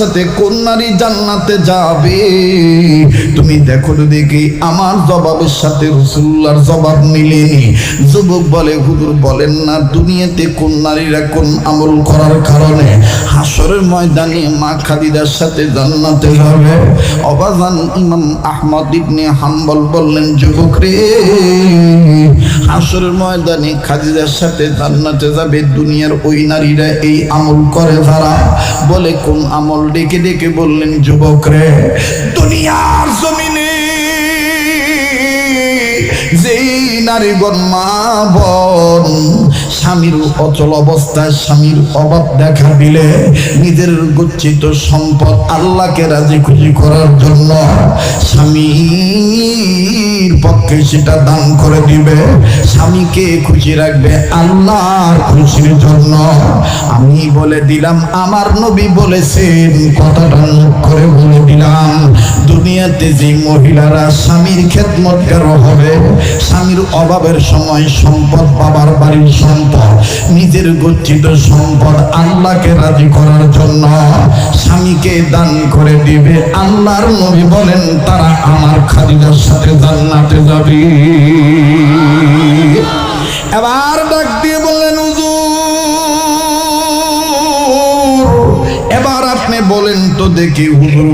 সাথে কোন নারী জান্নাতে যাবে। তুমি দেখো দেখি আমার জবাবের সাথে রসুল্লার জবাব মিলেনি যুবক বলে, হুজুর বলেন না, দুনিয়াতে কোন নারীরা কোন আমল করার কারণে হাসরের ময়দানে মা খাদিদার সাথে জান্নাতে যাবে? অবাজান ইমাম আহমদ ইবনে হাম্বল বললেন, যুবক রে হাসরের ময়দানে খাদিদার সাথে জান্নাতে যাবে দুনিয়ার ওই নারীরা এই আমল করে যারা? বলে, কোন আমল ডেকে ডেকে বললেন যুবক রে দুনিয়ার জমিনে যেই নারীগণ মা বোন স্বামীর অচল অবস্থায় স্বামীর অভাব দেখা দিলে নিজের গচ্ছিত সম্পদ আল্লাহকে রাজি খুশি করার জন্য স্বামীর পক্ষে সেটা দান করে দিবে। স্বামীকে খুশি রাখবে আল্লাহর খুশির জন্য। আমি বলে দিলাম, আমার নবী বলেছেন, কথাটা মুখ করে বলে দিলাম, দুনিয়াতে যে মহিলারা স্বামীর খেদমত কারও হবে, স্বামীর অভাবের সময় সম্পদ বাবার বাড়ির সম্পদ, নিজের গচ্ছিত সম্পদ আল্লাহকে রাজি করার জন্য স্বামীকে দান করে দিবে। আল্লাহর নবী বলেন, তারা আমার খাদিজার সাথে জান্নাতে যাবে। এবার ডাক দেখি হুজুর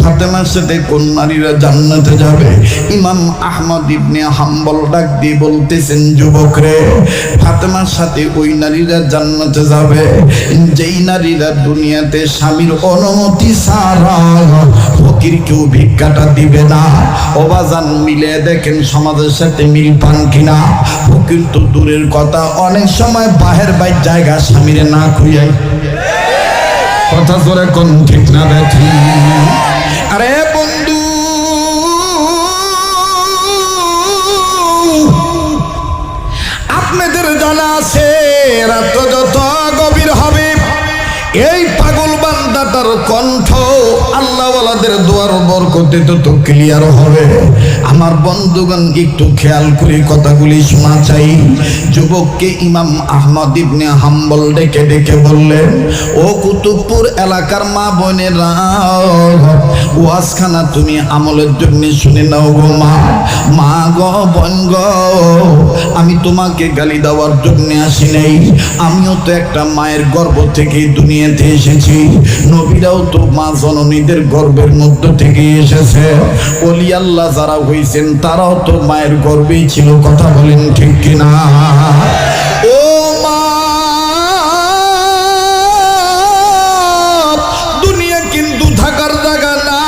ফাতেমার সাথে কোন নারীরা জান্নাতে যাবে? ইমাম আহমদ ইবনে হাম্বল ডাক দিয়ে বলতেছেন, যুবক রে, ফাতেমার সাথে ওই নারীরা জান্নাতে যাবে। যেই নারীরা দুনিয়াতে স্বামীর অনুমতি ছাড়া ফকির কেউ ভিক্ষাটা দিবে না। অবাজান মিলে দেখেন সমাজের সাথে মিল পান কিনা। ফকির তো দূরের কথা, অনেক সময় বাহের বাইর জায়গা স্বামীরে না খুঁজাই কথা জোরে কোন ঠিক না দেখি আরে বন্ধু আপনাদের জানা আছে রাত যত বান্দাটার কণ্ঠ আল্লাহওয়ালাদের দোয়ার বরকতে তত ক্লিয়ার হবে। আমার বন্ধুগণ, একটু খেয়াল করে কথাগুলি শোনা চাই। যুবককে ইমাম আহমদ ইবনে হাম্বল ডেকে ডেকে বললেন, ও কুতুবপুর এলাকার মা বোনেরা, ওয়াজখানা তুমি আমলের জন্য শুনে নাও গো মা। মা গো, বোন গো, আমি তোমাকে গালি দেওয়ার জন্য আসি নাই। আমিও তো একটা মায়ের গর্ভ থেকে দুনিয়াতে এসেছি। নবীরাও তো মা জননীদের গর্বের মধ্য থেকে এসেছে। অলি আল্লাহ যারা হয়েছেন তারাও তো মায়ের গর্বেই ছিল, কথা বলেন ঠিক কিনা? ও মা! দুনিয়া কিন্তু থাকার জায়গা না।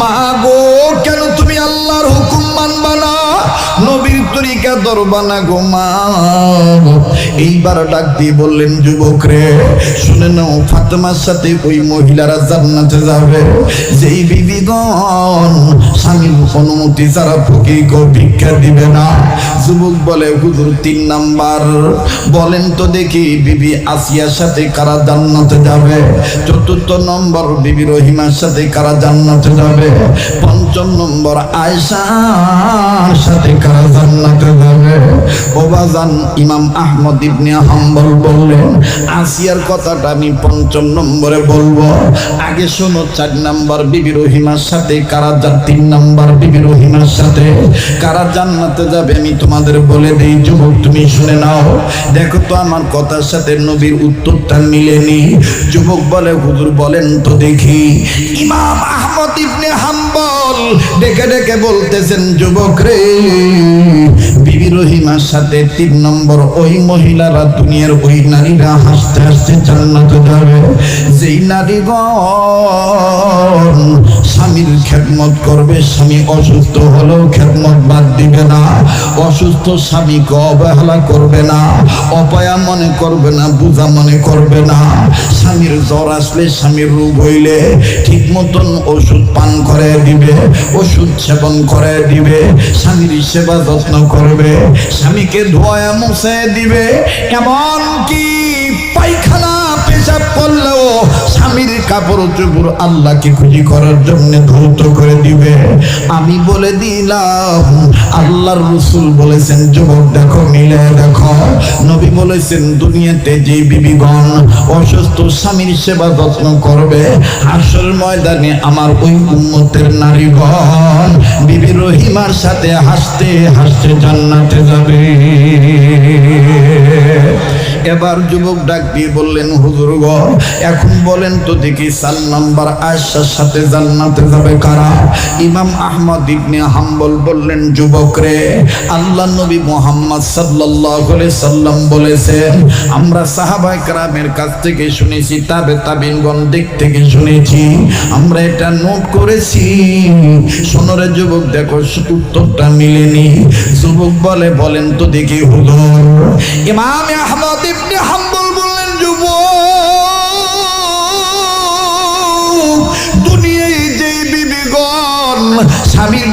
মা গো, কেন তুমি আল্লাহর হুকুম মানবা না? নবীর তরিকা ধরবা না গো মা। এইবার ডাক দিয়ে বললেন, যুবক রে, শুনে নাও, ফাতেমার সাথে ওই মহিলারা জান্নাতে যাবে। যেই বিবিগণ স্বামীর অনুমতি ছাড়া কেউ ভিক্ষা দিবে না। যুবক বলে, হুজুর, তিন নাম্বার। বলেন তো দেখি, বিবি আসিয়ার সাথে কারা জান্নাতে যাবে? চতুর্থ নম্বর বিবি রহিমার সাথে কারা জান্নাতে যাবে? পঞ্চম নম্বর আয়সার সাথে কারা জান্নাতে যাবে ওবাজান ইমাম আহমদ ইবনে হাম্বল বললেন, আসিয়ার কথাটা আমি পঞ্চম নম্বরে বলব। আগে শোনো, চার নম্বর বিবি রহিমার সাথে কারা যান তিন নম্বর বিবি রহিমার সাথে। কারা জান্নাতে যাবে, আমি তোমাদের বলে দেই, যুবক, তুমি শুনে নাও। দেখো তো আমার কথার সাথে নবীর উত্তরটা মিলেনি। যুবক বলে, হুজুর বলেন তো দেখি। ইমাম আহমদ ইবনে হাম্বল ডেকে ডেকে বলতেছেন, যুবক রে, বিবি রহিমার সাথে তিন নম্বর ওই মহিলারা দুনিয়ার ওই নারীরা হাসতে হাসতে জান্নাতে যাবে। যেই নারীগণ স্বামীর খেদমত করবে, স্বামী অসুস্থ হলেও খেদমত বাদ দিবে না। অসুস্থ স্বামীকে অবহেলা করবে না, অপয়া মনে করবে না, বুঝা মনে করবে না। স্বামীর জ্বর আসলে স্বামীর রোগ হইলে ঠিক মতন ওষুধ পান করে দিবে। ওষুধ সেবন করে দিবে, স্বামীর সেবা যত্ন করবে, স্বামীকে ধোয়া মুছে দিবে। কেমন কি পায়খানা পেশাব করলেও স্বামীর কাপড় চোপড় আল্লাহকে খুশি করার জন্য ধৌত করে দিবে। আমি বলে দিলাম, আল্লাহর রসুল বলেছেন, যুবক দেখো মিলে দেখো। নবী বলেছেন, দুনিয়াতে যে বিবিগণ অসুস্থ স্বামীর সেবা যত্ন করবে আসল ময়দানে আমার ওই উম্মতের নারীগণ বিবি রহিমার সাথে হাসতে হাসতে জান্নাতে যাবে। এবার যুবক ডাক দিয়ে বললেন, হুজুর গ। এখন বলেন তো দেখি সাল আয়সার সাথে জান্নাতে যাবে কারা? ইমাম আহমদ ইবনে হাম্বল বললেন আল্লাহ নবী মোহাম্মদ সাল্লাম বলেছেন, আমরা সাহাবায়ে কেরামের কাছ থেকে শুনেছি, তাবে তাবিনগণ দিক থেকে শুনেছি, আমরা এটা নোট করেছি। সোনরে যুবক, দেখো উত্তরটা মিলেনি। যুবক বলে, বলেন তো দেখি হুজুর। ইমাম আহমদ ইবনে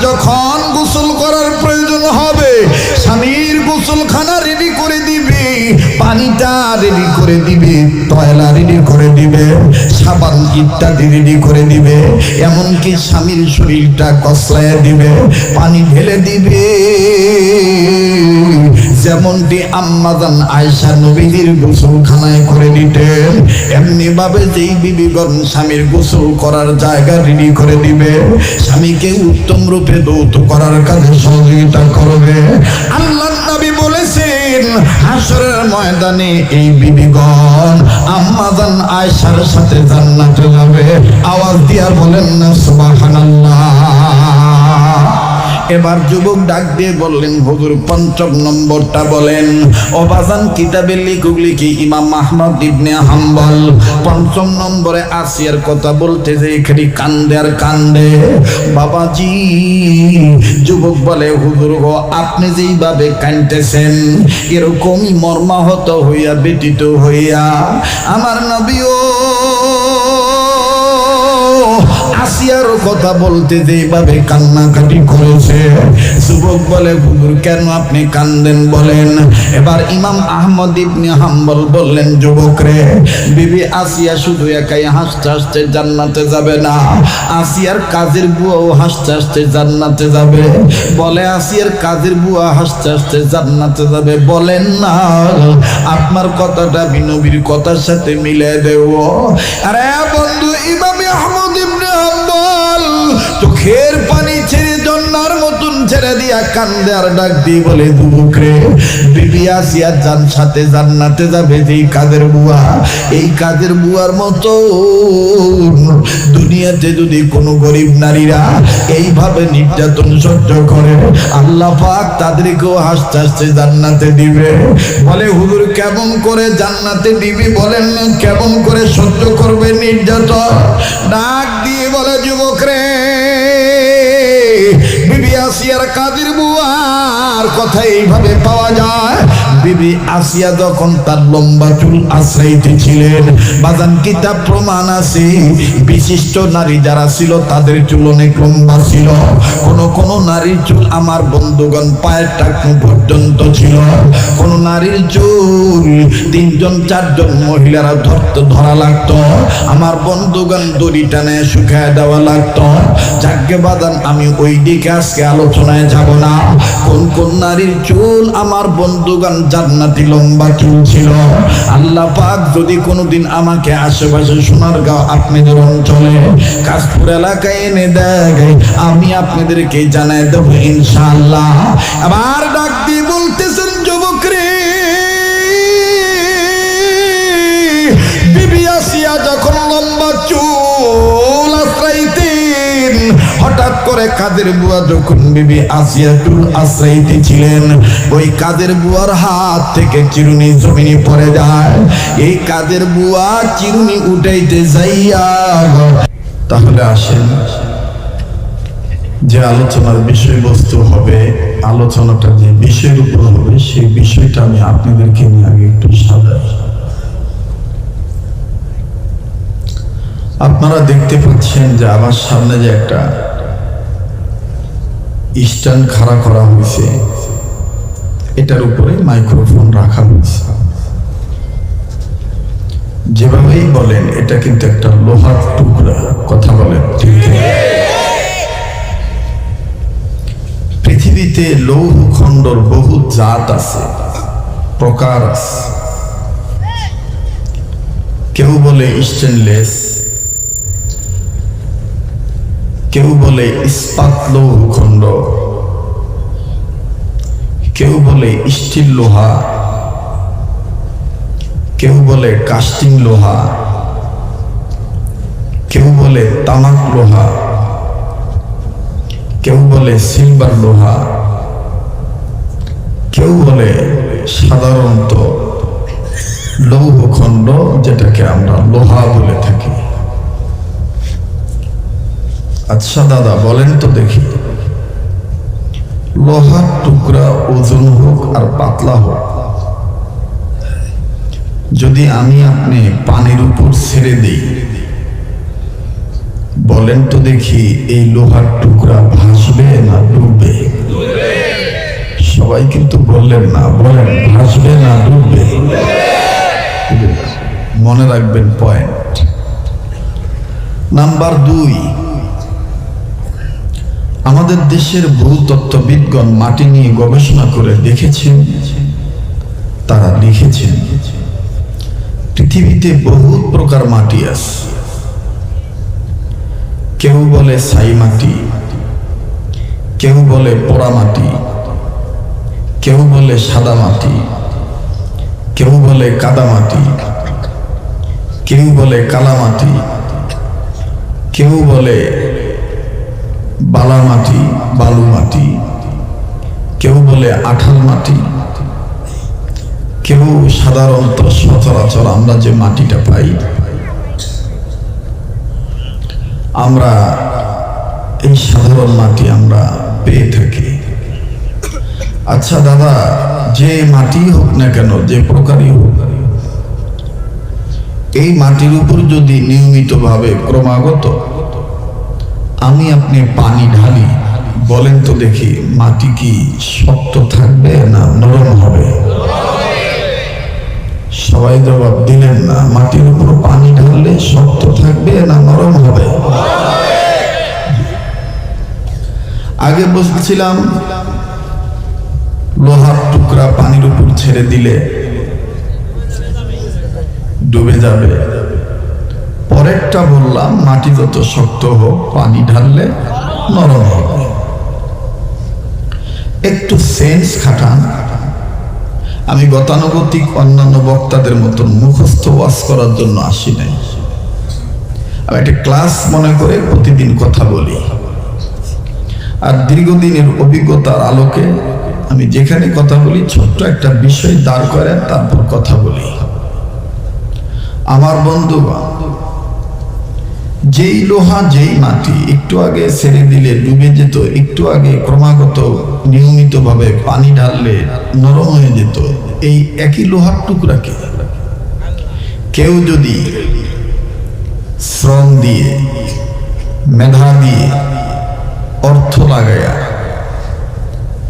যখন গোসল করার প্রয়োজন হবে, স্বামীর গোসলখানা রেডি করে দিবে, পানিটা রেডি করে দিবে, তয়লা রেডি করে দিবে, সাবান ইত্যাদি রেডি করে দিবে, এমনকি স্বামীর শরীরটা কসলায় দিবে, পানি ঢেলে দিবে। যেমনটি আম্মাদান আয়সা নবীদের গোসলখানায় করে দিতেন, এমনি ভাবে যেই বিবিগণ স্বামীর গোসল করার জায়গা রেডি করে দিবে স্বামীকে উত্তম রূপে দৌত করার কাজে সহযোগিতা করবে। আল্লাহ নবী বলেছেন হাসরের ময়দানে এই বিবিগণ আম্মাদান আয়সার সাথে জান্নাতে যাবে। আওয়াজ দিয়া বলেন না, সুবহানাল্লাহ। এবার যুবক ডাক দিয়ে বললেন, হুজুর, পঞ্চম নম্বরটা বলেন। অবাজান কিতাবে লিখুক লিখি, ইমাম আহমদ ইবনে হাম্বল। পঞ্চম নম্বরে আসিয়ার কথা বলতে যে এখানে কান্দে আর কান্দে। বাবাজি, যুবক বলে, হুজুর গো, আপনি যেইভাবে কানতেছেন এরকমই মর্মাহত হইয়া ব্যতীত হইয়া আমার নবীও আসিয়ার কথা বলতে যেভাবে কান্নাকাটি করেছে, যুবক বলে, হুজুর, কেন আপনি কান্দেন? বলেন। এবার ইমাম আহমদ ইবনে হাম্বল বললেন, যুবক রে, বিবি আসিয়া শুধু একাই হাসতে হাসতে জান্নাতে যাবে না। আসিয়ার কাজের বুয়াও হাসতে হাসতে জান্নাতে যাবে। বলে, আসিয়ার কাজের বুয়া হাসতে হাসতে জান্নাতে যাবে। বলেন, না, আপনার কথাটা বিনবীর কথার সাথে মিলে দেব। আরে বন্ধু, ইমাম আহমদ ইবনে চোখের পানি ছেড়ে জন্নার মতন ছেড়ে দিয়া কান্দে আর ডাক দিয়ে বলে দুবুকরে বিবি আসিয়া জান সাথে জান্নাতে যাবে, যেই কাদের বুয়া, এই কাদের বুয়ার মতো দুনিয়াতে যদি কোনো গরিব নারীরা এইভাবে নির্যাতন সহ্য করে, আল্লাহ পাক তাদেরকেও হাসতে হাসতে জান্নাতে দিবে। বলে, হুজুর, কেমন করে জান্নাতে দিবি বলেন কেমন করে সহ্য করবে নির্যাতন? ডাক দিয়ে বলে যুবক রে কাদির কাদের বুয়ার কথা এইভাবে পাওয়া যায়। বিবি আসিয়া যখন তার লম্বা চুল আশ্রাইতে ছিলেন বাজান কিতাব প্রমাণ আছে, বিশিষ্ট নারী যারা ছিল তাদের চুল অনেক লম্বা ছিল। কোন কোন নারীর চুল আমার বন্ধুগণ পায়ের টাকনু পর্যন্ত ছিল। কোন নারীর চুল তিনজন, চারজন মহিলারা ধরতে ধরা লাগতো। আমার বন্ধুগণ দড়ি টানে শুকায় দেওয়া লাগতো। যাকে বাদান আমি ওই দিকে আজকে আলোচনায় যাব না। কোন কোন নারীর চুল আমার বন্ধুগণ জান্নাতি লম্বা চুল ছিল। আল্লাহ পাক যদি কোনোদিন আমাকে আশেপাশে সোনার গাঁও আপনাদের অঞ্চলে কাশপুর এলাকায় এনে দেয়, আমি আপনাদেরকে জানাই দেবো ইনশাআল্লাহ। আবার ডাক দিয়ে কাদের বুয়া যখন বিবি আসিয়া চুল আশ্রাইতে ছিলেন, ওই কাদের বুয়ার হাত থেকে চিরুনি জমিনে পড়ে যায়। এই কাদের বুয়া চিরুনি উঠাইতে যাইয়া তাহলে আসেন, যে আলোচনার বিষয়বস্তু হবে, আলোচনাটা যে বিষয়ের উপর হবে, সেই বিষয়টা আমি আপনাদেরকে নিয়ে আগে একটু সাজাই। আপনারা দেখতে পাচ্ছেন যে আমার সামনে যে একটা স্ট্যান্ড খাড়া করা হয়েছে। এটার উপরে মাইক্রোফোন রাখা হয়েছে। যেভাবেই বলেন, এটা কিন্তু একটা লোহার টুকরা, কথা বলেন, ঠিক পৃথিবীতে লৌহ খণ্ডর বহু জাত আছে, প্রকার আছে। কেউ বলে স্টেনলেস কেউ বলে ইস্পাত লৌহ খণ্ড কেউ বলে স্টিল লোহা। কেউ বলে কাস্টিং লোহা। কেউ বলে তামাক লোহা। কেউ বলে সিলভার লোহা। কেউ বলে সাধারণত লৌহ খণ্ড যেটাকে আমরা লোহা বলে থাকি। আচ্ছা দাদা, বলেন তো দেখি। লোহার টুকরা ওজন হোক আর পাতলা হোক, যদি আমি আপনি পানির উপর ছেড়ে দিই, বলেন তো দেখি এই লোহার টুকরা ভাসবে না ডুববে? সবাই কিন্তু বললেন না, বলেন, ভাসবে না ডুববে? মনে রাখবেন পয়েন্ট নাম্বার দুই আমাদের দেশের ভূতত্ত্ববিদগণ মাটি নিয়ে গবেষণা করে দেখেছেন, তারা লিখেছেন, পৃথিবীতে বহু প্রকার মাটি আছে। কেউ বলে সাই মাটি, কেউ বলে পোড়া মাটি, কেউ বলে সাদা মাটি, কেউ বলে কাদা মাটি, কেউ বলে কালা মাটি, কেউ বলে বালা মাটি বালু মাটি। কেউ বলে আঠাল মাটি। কেউ সাধারণত সচরাচর আমরা যে মাটিটা পাই। আমরা এই সাধারণ মাটি আমরা পেয়ে থাকি। আচ্ছা দাদা, যে মাটি হোক না কেন, যে প্রকারই হোক, এই মাটির উপর যদি নিয়মিতভাবে ক্রমাগত আমি আপনি পানি ঢালি। বলেন তো দেখি, মাটি কি শক্ত থাকবে না নরম হবে? সবাই জবাব দিলেন না, মাটির উপর পানি ঢাললে শক্ত থাকবে না নরম হবে? আগে বলছিলাম, লোহার টুকরা পানির উপর ছেড়ে দিলে ডুবে যাবে। পরেরটা বললাম, মাটি যত শক্ত হোক, পানি ঢাললে নরম হবে। একটু সেন্স খাটান। আমি গতানুগতিক অন্যান্য বক্তাদের মতন মুখস্থ ওয়াজ করার জন্য আসি নাই। আমি একটা ক্লাস মনে করে প্রতিদিন কথা বলি। আর দীর্ঘদিনের অভিজ্ঞতার আলোকে আমি যেখানে কথা বলি, ছোট্ট একটা বিষয় দাঁড় করে তারপর কথা বলি। আমার বন্ধুগণ যেই লোহা, যেই মাটি একটু আগে ছেড়ে দিলে, ডুবে যেত, একটু আগে ক্রমাগত নিয়মিতভাবে পানি ঢাললে নরম হয়ে যেত। এই একই লোহার টুকরাকে কেউ যদি শ্রম দিয়ে, মেধা দিয়ে, অর্থ লাগায়া,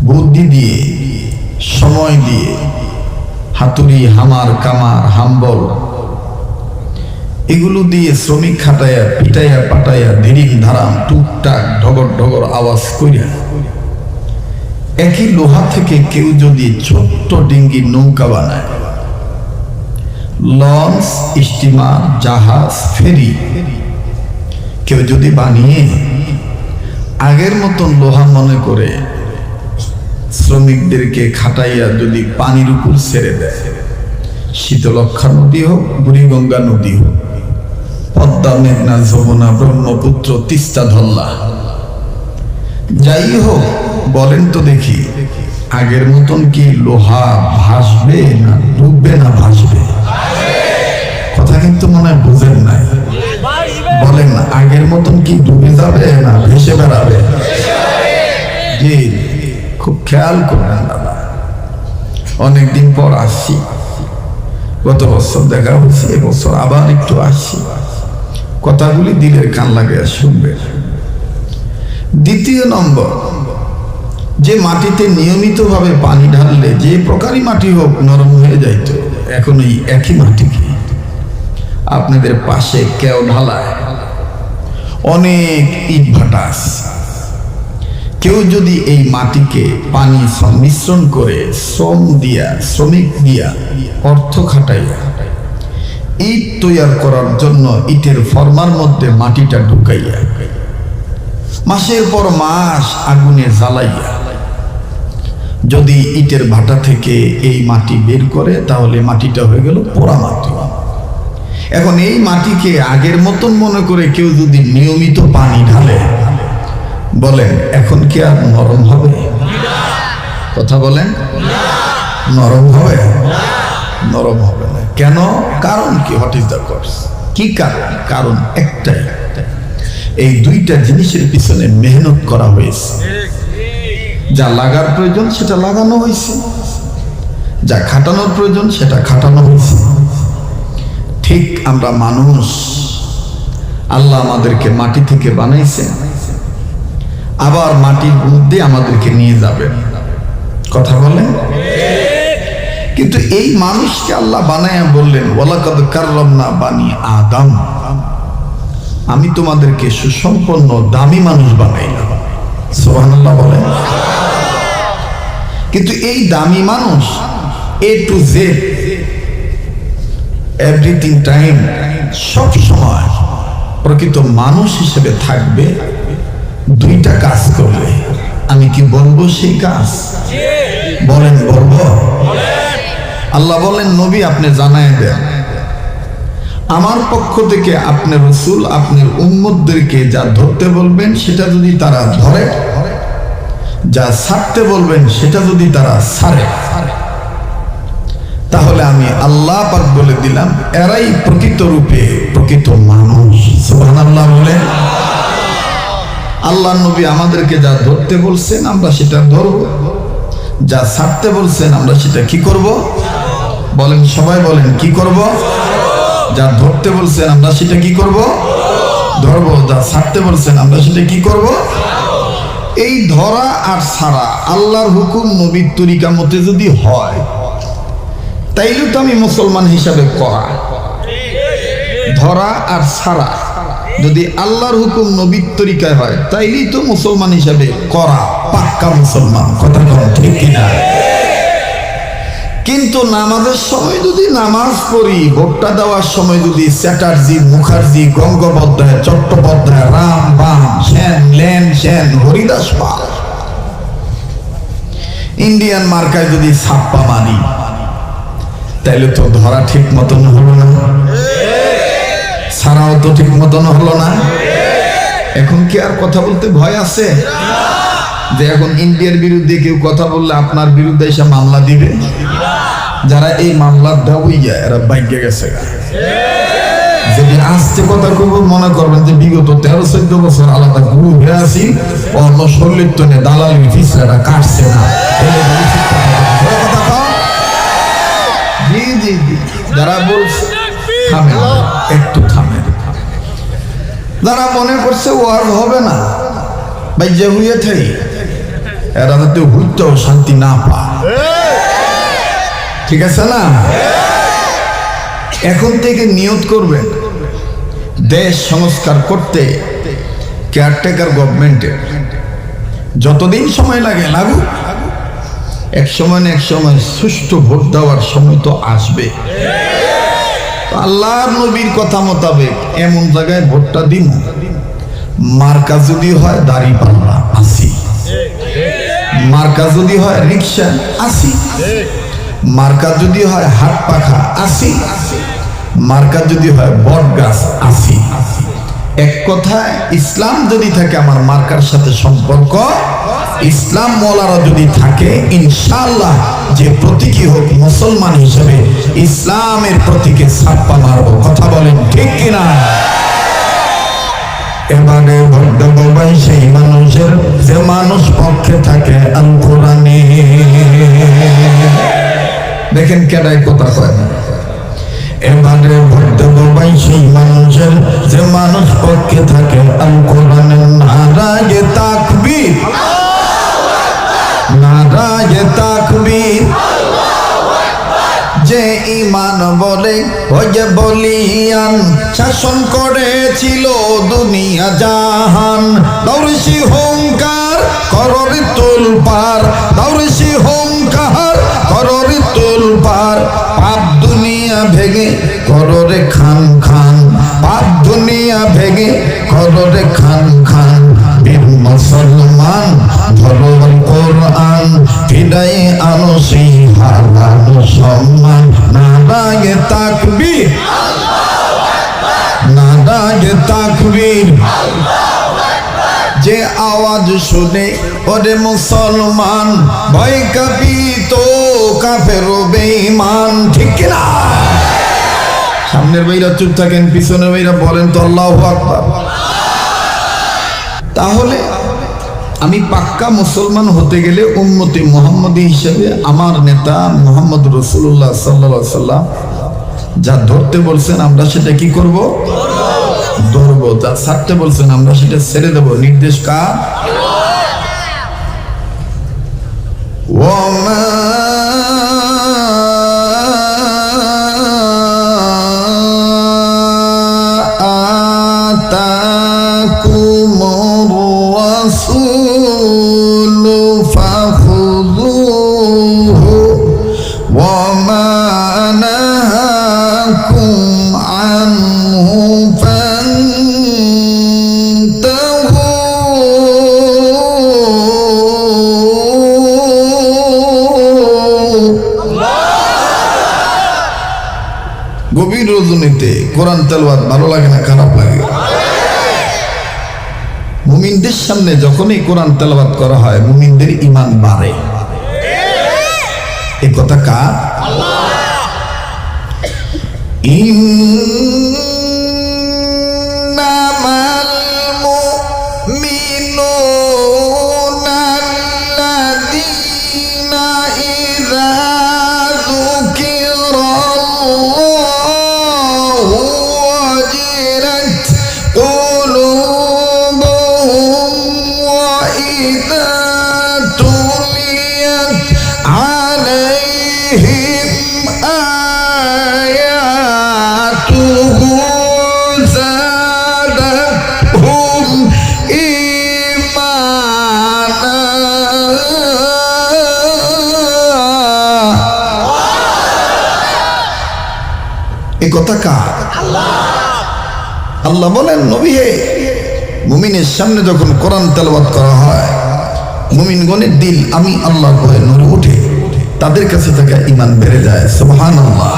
বুদ্ধি দিয়ে, সময় দিয়ে, হাতুড়ি, হামার, কামার, হাম্বল এগুলো দিয়ে শ্রমিক খাটাইয়া, পিটাইয়া, পাটাইয়া ধিরিং ধারাম, টুকটাক, ঢগর ঢগর আওয়াজ করিয়া একই লোহা থেকে কেউ যদি ছোট্ট ডিঙ্গি নৌকা বানায়। লঞ্চ স্টিমার জাহাজ, ফেরি। কেউ যদি বানিয়ে, আগের মতন লোহা মনে করে, শ্রমিকদেরকে খাটাইয়া যদি পানির উপর ছেড়ে দেয়। শীতলক্ষা নদী হোক, বুড়িগঙ্গা নদী হোক। পদ্মা মেঘনা যমুনা ব্রহ্মপুত্র তিস্তা, ধল্লা। যাই হোক, বলেন তো দেখি, আগের মতন কি লোহা ভাসবে না ডুববে না ভাসবে? কথা কিন্তু মনে বুঝেন নাই। বলেন, আগের মতন কি ডুবে যাবে না ভেসে বেড়াবে? জি, খুব খেয়াল করবেন দাদা। অনেকদিন পর আসছি। গত বছর দেখা হয়েছে এবছর আবার একটু আসছি। কথাগুলি দিলের কান লাগে শুনবে। দ্বিতীয় নম্বর, যে মাটিতে নিয়মিতভাবে পানি ঢাললে যে প্রকারই মাটি হোক নরম হয়ে যাইত, এখন এই একই মাটিকে আপনাদের পাশে কেউ ঢালায়। অনেক ইট ভাটা। কেউ যদি এই মাটিকে পানি সংমিশ্রণ করে শ্রম দিয়া, শ্রমিক দিয়া অর্থ খাটাইয়া ইট তৈয়ার করার জন্য ইটের ফর্মার মধ্যে মাটিটা ঢুকাইয়া মাসের পর মাস আগুনে জ্বালাইয়া, যদি ইটের ভাটা থেকে এই মাটি বের করে, তাহলে মাটিটা হয়ে গেল পোড়া মাটি। এখন এই মাটিকে আগের মতন মনে করে কেউ যদি নিয়মিত পানি ঢালে, বলেন, এখন কি আর নরম হবে? কথা বলেন, নরম হবে? নরম হবে না। কেন? কারণ কি? হোয়াট ইজ দ্য কোর্স কি কারণ? কারণ একটাই। এই দুইটা জিনিসের পিছনে মেহনত করা হয়েছে। যা লাগার প্রয়োজন, সেটা লাগানো হয়েছে। যা খাটানোর প্রয়োজন, সেটা খাটানো হয়েছে। ঠিক আমরা মানুষ, আল্লাহ আমাদেরকে মাটি থেকে বানাইছে। আবার মাটির মধ্যে আমাদেরকে নিয়ে যাবেন কথা বলেন? কিন্তু এই মানুষকে আল্লাহ বানায়া বললেন ওলাকদ কারলাম না বানি আদম। আমি তোমাদেরকে সুসম্পন্ন দামি মানুষ বানাইলাম। বলেন। কিন্তু এই দামি মানুষ A to Z everything time সব সময় প্রকৃত মানুষ হিসেবে থাকবে দুইটা কাজ করবে। আমি কি বলব সেই কাজ? বলেন বলব। আল্লাহ বলেন, নবী আপনি জানায় দেন। আমার পক্ষ থেকে আপনার রসুল, আপনার উম্মতদেরকে যা ধরতে বলবেন, সেটা যদি তারা ধরে। যা ছাড়তে বলবেন, সেটা যদি তারা ছাড়ে। তাহলে আমি আল্লাহ পাক বলে দিলাম, এরাই প্রকৃত রূপে প্রকৃত মানুষ। সুবহানাল্লাহ বলে আল্লাহ নবী আমাদেরকে যা ধরতে বলছেন, আমরা সেটা ধরব। যা ছাড়তে বলছেন, আমরা সেটা কি করব? বলেন, সবাই বলেন, কি করব? যা ধরতে বলছেন আমরা সেটা কি করব? ধরব, যা ছাড়তে বলছেন আমরা সেটা কি করব? এই ধরা আর ছাড়া আল্লাহর হুকুম নবীর তরিকা মতে যদি হয়, তাইলে তো আমি মুসলমান হিসাবে করা। ধরা আর ছাড়া যদি আল্লাহর হুকুম নবীর তরিকায় হয়, তাইলেই তো মুসলমান হিসাবে করা, পাক্কা মুসলমান। কথা ঠিক কিনা? কিন্তু নামাজের সময় যদি নামাজ পড়ি, ভোটটা দেওয়ার সময় যদি চ্যাটার্জি, মুখার্জি, গঙ্গোপাধ্যায়, চট্টোপাধ্যায়, রাম বাম, সেন, লেন, সেন, হরিদাস পাল। ইন্ডিয়ান মার্কায় যদি ছাপ্পা মানি, তাইলে তো ধরা ঠিক মতন হলো না। ছাড়াও তো ঠিক মতন হলো না। এখন কি আর কথা বলতে ভয় আছে? যে এখন ইন্ডিয়ার বিরুদ্ধে কেউ কথা বললে আপনার বিরুদ্ধে এসে মামলা দিবে? যারা এই মামলার দাবইয়া এরা বাইকে গেছে যদি আসতে কথা কব মনে করবেন যে বিগত তেরো, চোদ্দ বছর আলাদা গুরু হয়ে আছি, অন্য শরীর তো নেই দালালি ফিসলাটা কাটছে না। যারা বলছে, থামেন, একটু থামেন। যারা মনে করছে ওয়ার হবে না যে হুয়ে থাই এরা যাতে হুইতেও শান্তি না পা ঠিক আছে না? এখন থেকে নিয়ত করবেন, দেশ সংস্কার করতে কেয়ারটেকার গভর্নমেন্টের যতদিন সময় লাগে লাগুক, এক সময় এক সময় সুষ্ঠু ভোট দেওয়ার সময় তো আসবে। আল্লাহর নবীর কথা মোতাবেক এমন জায়গায় ভোটটা দিন। মার্কা যদি হয়, দাড়ি পাল্লা আসি মার্কা যদি হয় রিক্সা, আসি। মার্কা যদি হয় হাত পাখা, আসি। মার্কা যদি হয় বট গাছ, আসি। এক কথায়, ইসলাম যদি থাকে আমার মার্কার সাথে সম্পর্ক, ইসলাম মলারা যদি থাকে ইনশাল্লাহ যে প্রতীকী হোক মুসলমান হিসেবে ইসলামের প্রতীকে ছাপ্পা মারব। কথা বলেন ঠিক কিনা? এবারে ভদ্র বাবাই সেই মানুষের যে মানুষ পক্ষে থাকে আল কোরআনে দেখেন কেডাই কথা কয় এবারে ভদ্র বাবাই সেই মানুষের যে মানুষ পক্ষে থাকে যে ইমান বলে, ওই যে বলিয়ান শাসন করেছিল দুনিয়া জাহান। দৌড়সি হুঙ্কার, কররি তুল পার। দৌড়সি হুঙ্কার, কররি তুল পার। পাপ দুনিয়া ভেঙে কররে খান খান। পাপ দুনিয়া ভেঙে কররে খান খান। মুসলমান ধরো কোরআন ফিরাই আনো সেই হারানো সম্মান নারায় তাকবীর। নারায় তাকবীর। যে আওয়াজ শুনে, ওরে মুসলমান, ভয় কাঁপিত, কাফের বেঈমান, ঠিক না সামনের ভাইরা চুপ থাকেন, পিছনের ভাইরা বলেন তো আল্লাহ আকবার। তাহলে আমি পাক্কা মুসলমান হতে গেলে উম্মতি মোহাম্মদী হিসেবে আমার নেতা মোহাম্মদ রসুল্লাহ সাল্লা সাল্লাম যা ধরতে বলছেন আমরা সেটা কি করব? ধরবো। যা ছাড়তে বলছেন আমরা সেটা ছেড়ে দেব। নির্দেশ কার? গভীর রজনীতে কোরআন তেলবাদ ভালো লাগে না খারাপ লাগে? মুমিনদের সামনে যখনই কোরআন তেলাবাদ করা হয় মুমিনদের ইমান বাড়ে। এ কথা কার? কথা কার? আল্লাহ বলেন, নবী হে, মুমিনের সামনে যখন কোরআন তেলাওয়াত করা হয় দিল আমি আল্লাহ নড়ে তাদের কাছে ইমান বেড়ে যায়। সুবহানাল্লাহ।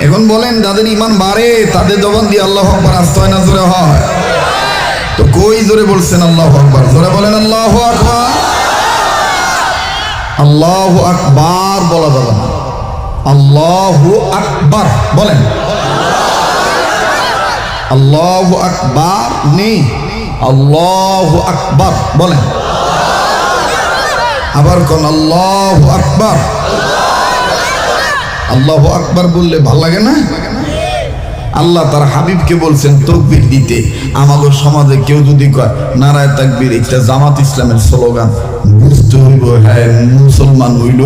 এখন বলেন, যাদের ইমান বাড়ে, তাদের জবান দিয়ে আল্লাহ আকবার হয় না জোরে হয়। তো কই জোরে বলছেন আল্লাহ আকবার? জোরে বলেন, আল্লাহ আকবার। আল্লাহ আকবার বলা যাবে না। আল্লাহ আকবার, বলেন। আল্লাহু আকবার নেই, আল্লাহু আকবার, বলেন। আবার কোন আল্লাহ আকবার? আল্লাহ আকবার বললে ভালো লাগে না? আল্লাহ তার হাবিবকে বলছেন তকবির দিতে। আমাদের সমাজে কেউ যদি কয়, নারায় তাকবির এটা জামাত ইসলামের স্লোগান, বুঝতে হইব হ্যাঁ মুসলমান হইল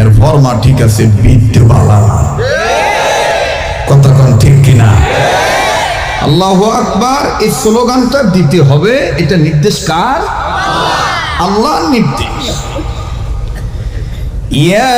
এর ফরমা ঠিক আছে, বিদ্যে বালা। কথা কোন ঠিক কিনা? আল্লাহ আকবার, এই স্লোগানটা দিতে হবে, এটা নির্দেশ কার? আল্লাহ নির্দেশ। ইয়া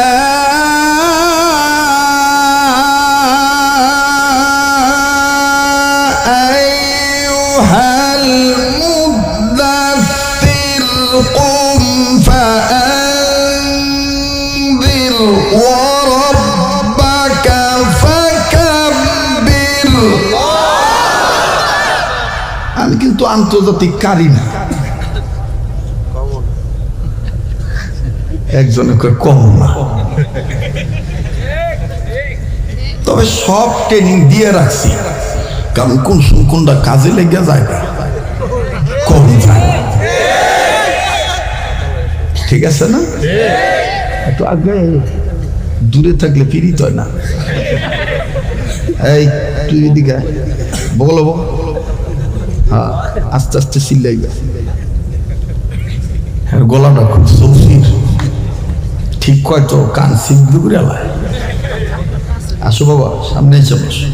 কিন্তু আন্তর্জাতিক কারি না। একজনে কম না। তবে সব ট্রেনিং দিয়ে রাখছি। কারণ কোন কোনটা কাজে লেগে যায় কম যায়। ঠিক আছে না? একটু আগে দূরে থাকলে ফিরিত হয় না। এই, তুই এদিকে আয়। হ্যাঁ আস্তে আস্তে চিল্লাইবে হ্যাঁ গলাটা খুব সৌসির। ঠিক কয় তো কান সিদ্ধ করে আলায় আসো বাবা সামনে এসে বসো।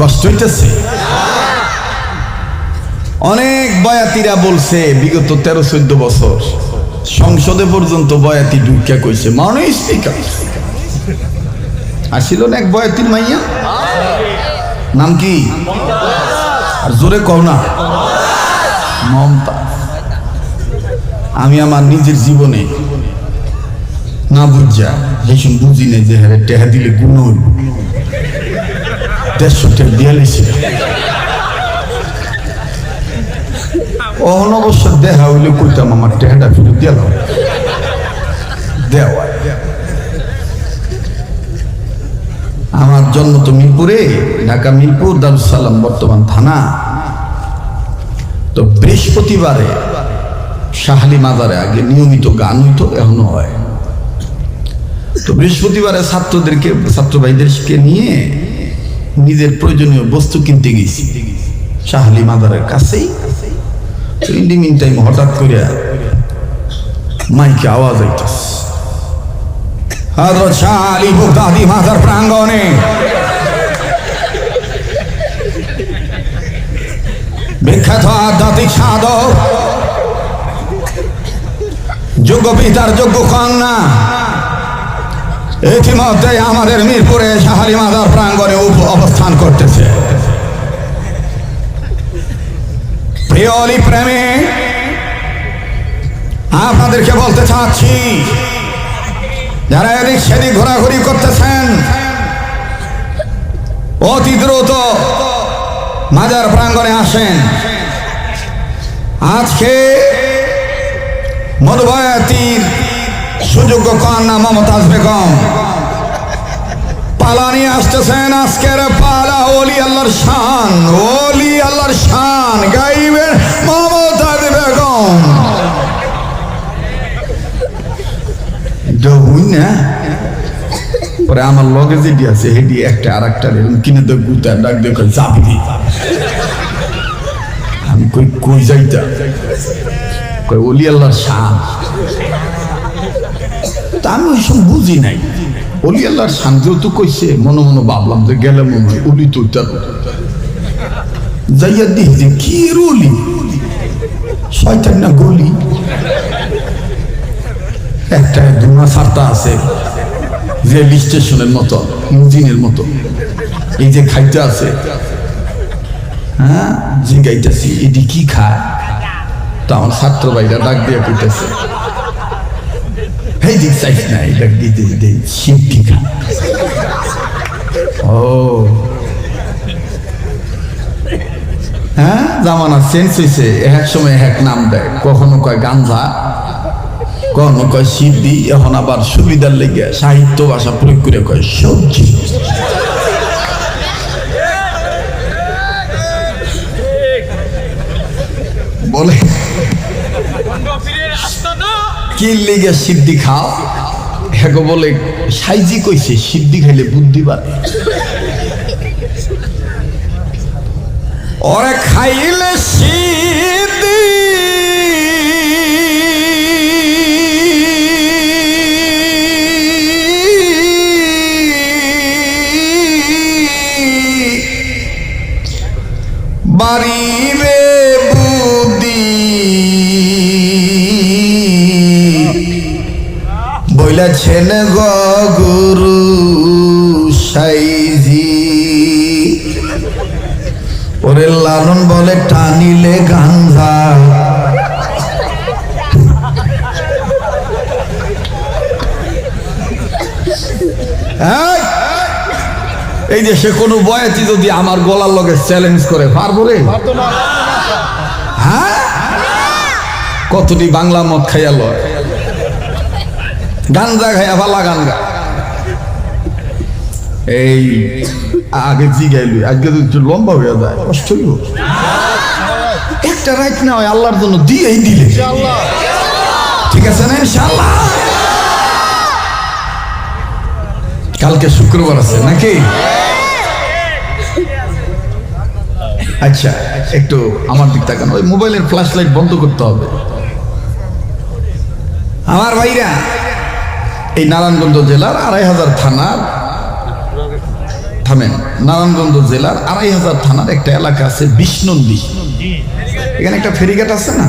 কষ্ট হইতেছে। অনেক বয়াতিরা বলছে বিগত তেরো চোদ্দ বছর সংসদে পর্যন্ত বয়াতি ঢুকিয়া কইছে মানে স্পিকার। আসিল না এক বয়াতির মাইয়া? নাম কি? জোরে কও না। মমতা। আমি আমার নিজের জীবনে না বুঝা, ভীষণ বুঝি নাই যে হ্যাঁ টেহা দিলে গুণ হইব। দেড়শো টেহা দিয়ালিস অহন অবশ্য দেখা হইলে কইতাম আমার টেহাটা ফেরত দিয়াল দেওয়া আমার জন্ম তো মিরপুরে, ঢাকা মিরপুর দারুসালাম বর্তমান থানা। তো বৃহস্পতিবারে শাহালি মাজারে আগে নিয়মিত গান হইতো, এখনও হয়। তো বৃহস্পতিবারে ছাত্রদেরকে ছাত্র ভাইদেরকে নিয়ে নিজের প্রয়োজনীয় বস্তু কিনতে গেছি। শাহালি মাজারের কাছেই। তো টাইম হঠাৎ করে মাইকে আওয়াজ আইতাস বিখ্যাত আধ্যাত্মিক সাধক, যোগ্য পিতার যোগ্য কন্যা, ইতিমধ্যে আমাদের মিরপুরে শাহালি মাজার প্রাঙ্গণে অবস্থান করতেছে। প্রিয় প্রেমে, আপনাদেরকে বলতে চাচ্ছি যারা এদিক সেদিক ঘোরাঘুরি করতেছেন, অতি দ্রুত মাজার প্রাঙ্গণে আসেন। আজকে মধুবয়াতির সুযোগ্য কন্যা মমতাজ বেগম। পালা নিয়ে আসতেছেন আজকের পালা, ওলি আল্লাহর শান, ওলি আল্লাহর শান গাইবেন মমতাজ বেগম। হইন না পরে আমার লগে যেটি আছে হেডি একটা আর একটা কিনে তো গুতা, ডাক দিয়ে দি আমি কই কই যাইতা? কই ওলি আল্লাহর শান। তা আমি ওই সময় বুঝি নাই। অলি আল্লাহর শান যেহেতু কইছে, মনে মনে ভাবলাম যে গেলে মনে হয় অলি তো যাইয়া দেখি যে, কি এর অলি শয়তান না গলি? একটা ধুমা সারটা আছে রেল স্টেশনের মতো ইঞ্জিনের মতো। এই যে খাইতে আছে হ্যাঁ এটি কি খায়? আমার ছাত্র ভাইরা ডাক দিয়ে এই দিক না এটা দিতে সিদ্ধি খা ও। হ্যাঁ জামানা চেঞ্জ হয়েছে এক সময় এক নাম দেয়, কখনো কয় গাঞ্জা কখনো কয় সিদ্ধি, এখন আবার সুবিধার লেগে সাহিত্য ভাষা প্রয়োগ করে কয় সবজি। বলে, কি লেগে সিদ্ধি খাও? হ্যাঁ বলে, সাইজি কইছে, সিদ্ধি খাইলে বুদ্ধি বাড়ে। ওরে খাইলে সিদ্ধি বাড়িবে বুদ্ধি বইলেছেন গুরু সাইজি ওরে লালন বলে টানিলে গান্ধা এই! এই যে সে কোনো বয়াতি যদি আমার গলার লগে চ্যালেঞ্জ করে পারব রে? হ্যাঁ? কতটি বাংলা মদ খাইয়া লয়? গাঞ্জা খাইয়া ভালা গান গা এই আগে জি জিগাইলি আজকে তো একটু লম্বা হয়ে যায় কষ্ট একটা রাইট না হয় আল্লাহর জন্য দিয়েই দিলে। ঠিক আছে না ইনশাল্লাহ কালকে শুক্রবার আছে নাকি? আচ্ছা একটু আমার দিক তাকান। ওই মোবাইলের ফ্ল্যাশ লাইট বন্ধ করতে হবে। আমার ভাইরা, এই নারায়ণগঞ্জ জেলার আড়াই হাজার থানার, থামেন, নারায়ণগঞ্জ জেলার আড়াই হাজার থানার একটা এলাকা আছে বিষ্ণন্দী। এখানে একটা ফেরিঘাট আছে না?